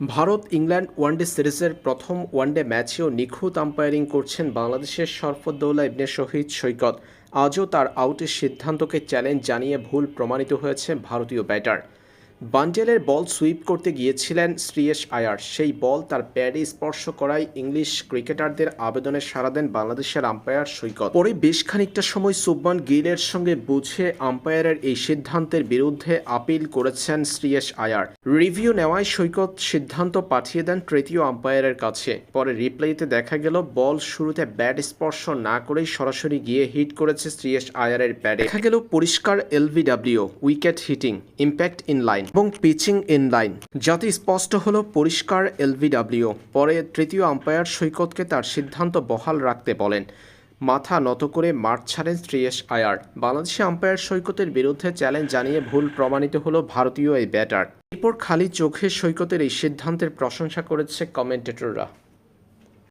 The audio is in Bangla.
ভারত, ইংল্যান্ড ওয়ানডে সিরিজের প্রথম ওয়ানডে ম্যাচেও নিখুঁত আম্পায়ারিং করছেন বাংলাদেশের সরফদ্দৌলা ইবনে শহীদ সৈকত। আজও তার আউটের সিদ্ধান্তকে চ্যালেঞ্জ জানিয়ে ভুল প্রমাণিত হয়েছে ভারতীয় ব্যাটার বান্ডেলের বল সুইপ করতে গিয়েছিলেন শ্রীয়েশ আয়ার। সেই বল তার প্যাডে স্পর্শ করায় ইংলিশ ক্রিকেটারদের আবেদনে সাড়া দেন বাংলাদেশের আম্পায়ার সৈকত। পরে বেশ খানিকটা সময় সুবমান গিলের সঙ্গে বুঝে আম্পায়ারের এই সিদ্ধান্তের বিরুদ্ধে আপিল করেছেন শ্রীয়েশ আয়ার। রিভিউ নেওয়ায় সৈকত সিদ্ধান্ত পাঠিয়ে দেন তৃতীয় আম্পায়ারের কাছে। পরে রিপ্লেতে দেখা গেল, বল শুরুতে ব্যাট স্পর্শ না করেই সরাসরি গিয়ে হিট করেছে শ্রীয়েশ আয়ারের ব্যাটে দেখা গেল পরিষ্কার LBW, wicket hitting, impact in line. এবং পিচিং ইন লাইন যাতে স্পষ্ট হলো পরিষ্কার এলভিডাব্লিউ। পরে তৃতীয় আম্পায়ার সৈকতকে তার সিদ্ধান্ত বহাল রাখতে বলেন। মাথা নত করে মাঠ ছাড়েন শ্রেয়স আয়ার। বাংলাদেশি আম্পায়ার সৈকতের বিরুদ্ধে চ্যালেঞ্জ জানিয়ে ভুল প্রমাণিত হলো ভারতীয় এই ব্যাটার এরপর খালি চোখে সৈকতের এই সিদ্ধান্তের প্রশংসা করেছে কমেন্টেটররা